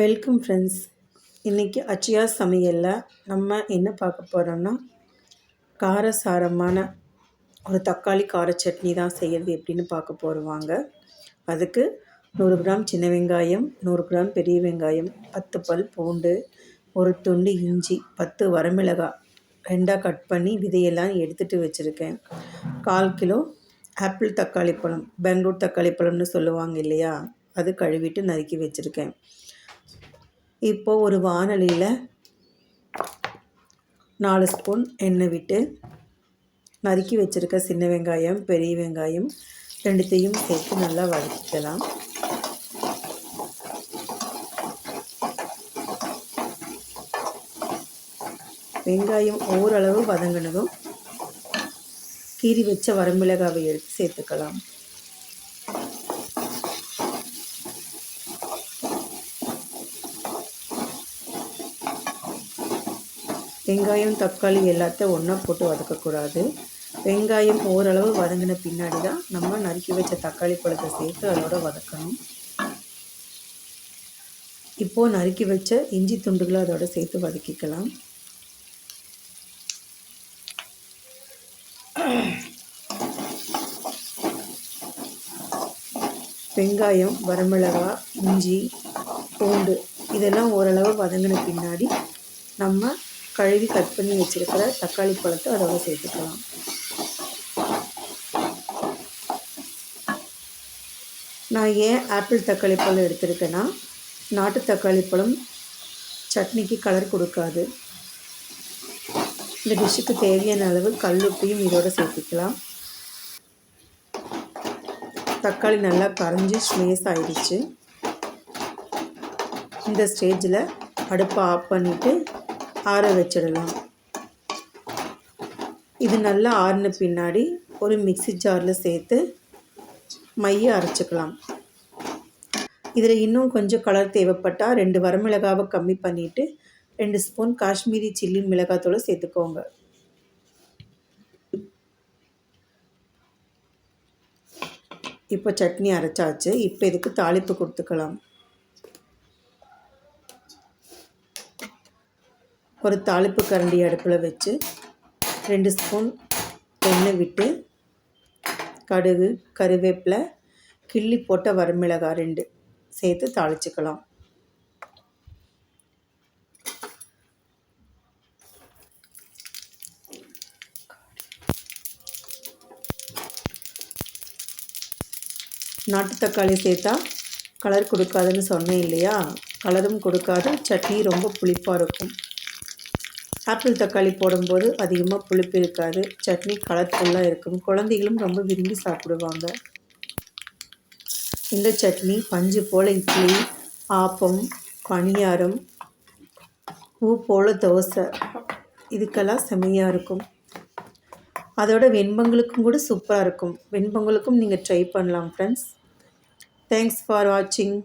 Welcome friends இன்றைக்கி அச்சியா சமையலில் நம்ம என்ன பார்க்க போகிறோம்னா காரசாரமான ஒரு தக்காளி கார சட்னி தான் செய்கிறது எப்படின்னு பார்க்க போடுவாங்க அதுக்கு நூறு கிராம் சின்ன வெங்காயம் நூறு கிராம் பெரிய வெங்காயம் பத்து பல் பூண்டு ஒரு துண்டு இஞ்சி பத்து வரமிளகாய் ரெண்டாக கட் பண்ணி விதையெல்லாம் எடுத்துகிட்டு வச்சுருக்கேன். கால் கிலோ ஆப்பிள் தக்காளி பழம் பெங்களூர் தக்காளி பழம்னு சொல்லுவாங்க இல்லையா? அது கழுவிட்டு நறுக்கி வச்சுருக்கேன். இப்போது ஒரு வானலியில் நாலு ஸ்பூன் எண்ணெய் விட்டு நறுக்கி வச்சுருக்க சின்ன வெங்காயம் பெரிய வெங்காயம் ரெண்டுத்தையும் சேர்த்து நல்லா வதக்கிக்கலாம். வெங்காயம் ஓரளவு வதங்கினதும் கீறி வச்ச வரமிளகாவை எடுத்து சேர்த்துக்கலாம். வெங்காயம் தக்காளி எல்லாத்தையும் ஒன்றா போட்டு வதக்கக்கூடாது வெங்காயம் ஓரளவு வதங்கின பின்னாடி தான் நம்ம நறுக்கி வச்ச தக்காளி பழத்தை சேர்த்து அதோட வதக்கணும். இப்போது நறுக்கி வச்ச இஞ்சி துண்டுகளை அதோட சேர்த்து வதக்கிக்கலாம். வெங்காயம் வரமிளகா இஞ்சி பூண்டு இதெல்லாம் ஓரளவு வதங்கின பின்னாடி நம்ம கழுவி கட் பண்ணி வச்சுருக்கிற தக்காளி பழத்தை அதோட சேர்த்துக்கலாம். நான் ஏன் ஆப்பிள் தக்காளி பழம் எடுத்திருக்கேன்னா நாட்டு தக்காளி பழம் சட்னிக்கு கலர் கொடுக்காது. இந்த டிஷ்ஷுக்கு தேவையான அளவு கல்லுப்பையும் இதோடு சேர்த்துக்கலாம். தக்காளி நல்லா கரைஞ்சி ஸ்மேஸ் ஆயிடுச்சு. இந்த ஸ்டேஜில் அடுப்பை ஆஃப் பண்ணிவிட்டு ஆற வச்சிடலாம். இது நல்லா ஆறின பின்னாடி ஒரு மிக்சி ஜாரில் சேர்த்து மைய அரைச்சிக்கலாம். இதில் இன்னும் கொஞ்சம் கலர் தேவைப்பட்டால் ரெண்டு வரமிளகாவை கம்மி பண்ணிவிட்டு ரெண்டு ஸ்பூன் காஷ்மீரி சில்லி மிளகாத்தூள் சேர்த்துக்கோங்க. இப்போ சட்னி அரைச்சாச்சு. இப்போ இதுக்கு தாளிப்பு கொடுத்துக்கலாம். ஒரு தாளிப்பு கரண்டி அடுப்பில் வச்சு ரெண்டு ஸ்பூன் எண்ணெய் விட்டு கடுகு கருவேப்பிலை கிள்ளி போட்ட வரமிளகாய் ரெண்டு சேர்த்து தாளிச்சுக்கலாம். நாட்டு தக்காளி சேர்த்தா கலர் கொடுக்காதுன்னு சொன்னேன் இல்லையா? கலரும் கொடுக்காது சட்னி ரொம்ப புளிப்பாக இருக்கும். ஆப்பிள் தக்காளி போடும்போது அதிகமாக புளிப்பு இருக்காது. சட்னி கலர்ஃபுல்லாக இருக்கும். குழந்தைகளும் ரொம்ப விரும்பி சாப்பிடுவாங்க. இந்த சட்னி பஞ்சு போல் இட்லி ஆப்பம் பணியாரம் பூ போல் தோசை. இதுக்கெல்லாம் செம்மையாக இருக்கும். அதோட வெண்பொங்கலுக்கும் கூட சூப்பராக இருக்கும். வெண்பொங்கலுக்கும் நீங்கள் ட்ரை பண்ணலாம் ஃப்ரெண்ட்ஸ் தேங்க்ஸ் ஃபார் வாட்சிங்